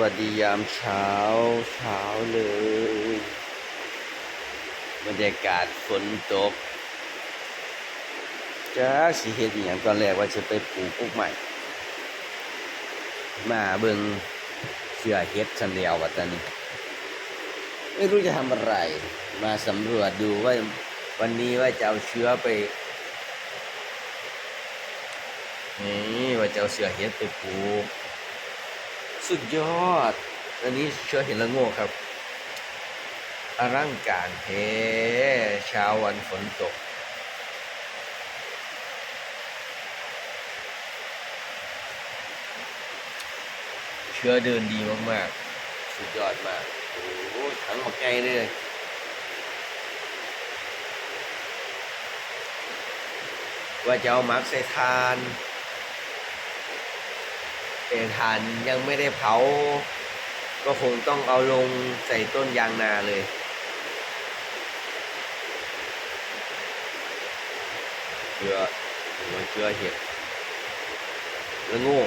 วัสดียามเช้าเช้าเลย บรรยากาศฝนตกจ้าสิเฮ็ดอย่างตอนแรกว่าจะไปปลูกพวกใหม่ มาเบิงเสือเฮ็ดชันเดียววัตอนนี้ ไม่รู้จะทำอะไร มาสำรวจดูว่าวันนี้ว่าจะเอาเชื้อไปนี่ว่าจะเอาเสือเฮ็ดไปปลูก สุดยอด อันนี้เชื้อเห็นละโง่ครับอร่างการเทเช้าวันฝนตก เชื้อเดินดีมาก ๆ สุดยอดมาก โอ้โหถังออกไกลเลยว่าจะเอามักใส่ทาน แต่ทานยังไม่ได้เผา ก็คงต้องเอาลงใส่ต้นยางนาเลย เกลือหัวเกลือเห็ดแล้วงู